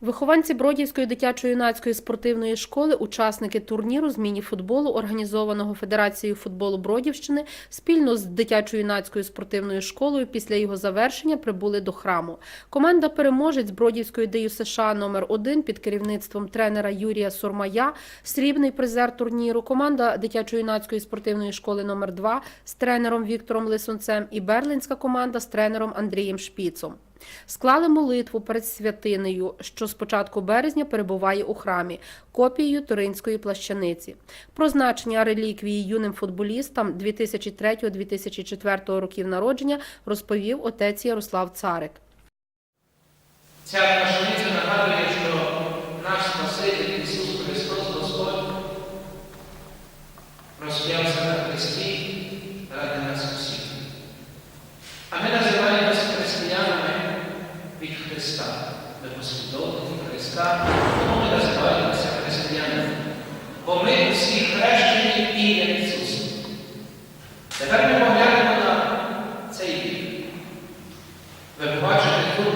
Вихованці Бродівської дитячо-юнацької спортивної школи, учасники турніру з міні-футболу, організованого Федерацією футболу Бродівщини, спільно з дитячо-юнацькою спортивною школою після його завершення прибули до храму. Команда переможець Бродівської ДЮ США номер 1 під керівництвом тренера Юрія Сурмая, срібний призер турніру, команда дитячо-юнацької спортивної школи номер 2 з тренером Віктором Лисунцем і берлинська команда з тренером Андрієм Шпіцом. Склали молитву перед святинею, що з початку березня перебуває у храмі, копією Туринської плащаниці. Про значення реліквії юним футболістам 2003-2004 років народження розповів отець Ярослав Царик. Ця плащаниця нагадує, що наш Спаситель Ісус Христос Господь розп'явся на Христі ради нас усіх. А ми називаємося християнами від Христа. Ми послідовники Христа, тому ми називаємося християнами. Бо ми всі хрещені в ім'я Ісуса. Тепер ми поглянемо на цей вік. Ви побачите тут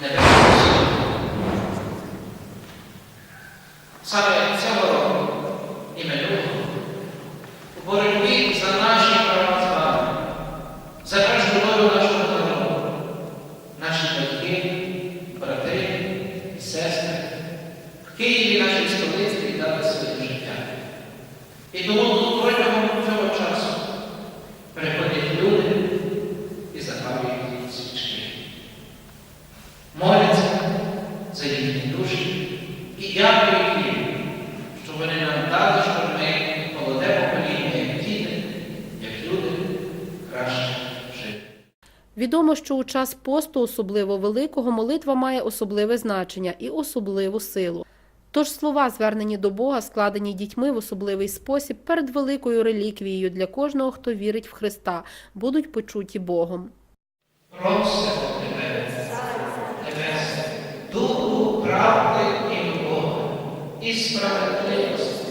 небесну Саме цього року і минулого у боротьбі за наші Києві нашій столиці віддали своє життя. І тому протягом цього часу приходять люди і запалюють свічки. Моляться за їхні душі і дякують їм, що вони нам дали, щоб ми молоде покоління, як діти, як люди, краще. Відомо, що у час посту, особливо великого, молитва має особливе значення і особливу силу. Тож слова, звернені до Бога, складені дітьми в особливий спосіб перед великою реліквією для кожного, хто вірить в Христа, будуть почуті Богом. Просимо тебе, Небесне, духу правди і любові, і справедливості.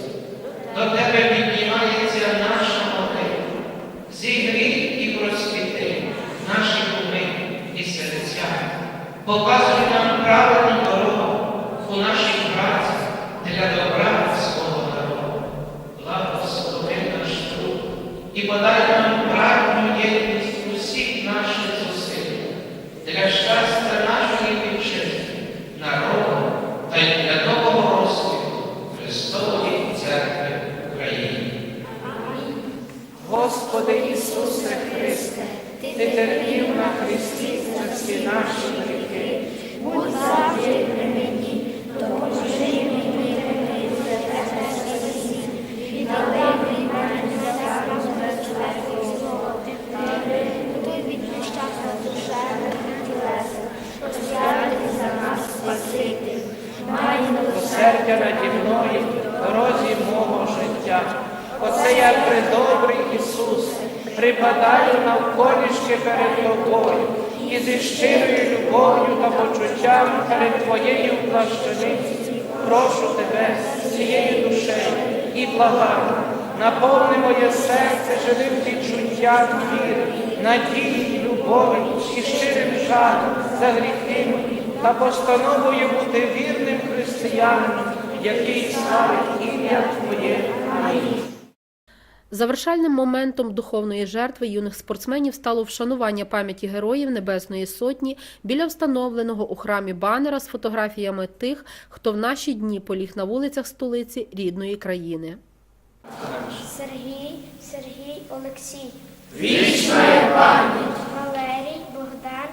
До тебе піднімається наша молитва. Зігрій і просвіти наші уми і серця. Показуй нам правильну дорогу у нашій і подай нам правильну єдність усіх наших зусиль для щастя нашої вітчизни, народу та й для нового розквіту Христової Церкви України. Господи Ісусе Христе, Ти терпів на Христі за всі наші гріхи. Наді мною, дорозі мого життя. Оце я придобрий Ісус, припадаю навколішки перед тобою і зі щирою любов'ю та почуттям перед Твоєю плащаницю прошу тебе цією душею і благаю, наповни моє серце живим відчуттям віри, надії, любові і щирим жалем за гріхи та постановою бути вірним християнином, який славить ім'я Твоє. Амінь. Завершальним моментом духовної жертви юних спортсменів стало вшанування пам'яті героїв Небесної Сотні біля встановленого у храмі банера з фотографіями тих, хто в наші дні поліг на вулицях столиці рідної країни. Сергій, Сергій, Олексій, Вічна пам'ять! Валерій, Богдан,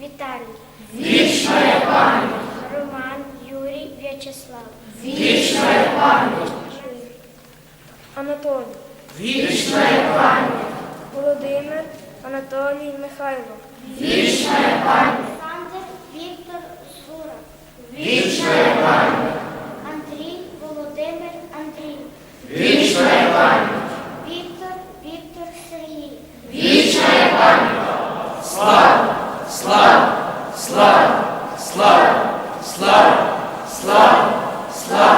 Віталій, Вічна пам'ять! Юрій, В'ячеслав, Вічна пам'ять! Анатолій, Вічна пам'ять! Володимир, Анатолій, Михайло, Вічна пам'ять! Олександр, Віктор, Сура, Вічна пам'ять! Андрій, Володимир, Андрій, Вічна пам'ять! Віктор, Віктор, Сергій, Вічна пам'ять! Слава, слава, Слава! Слава! Слава! Слава!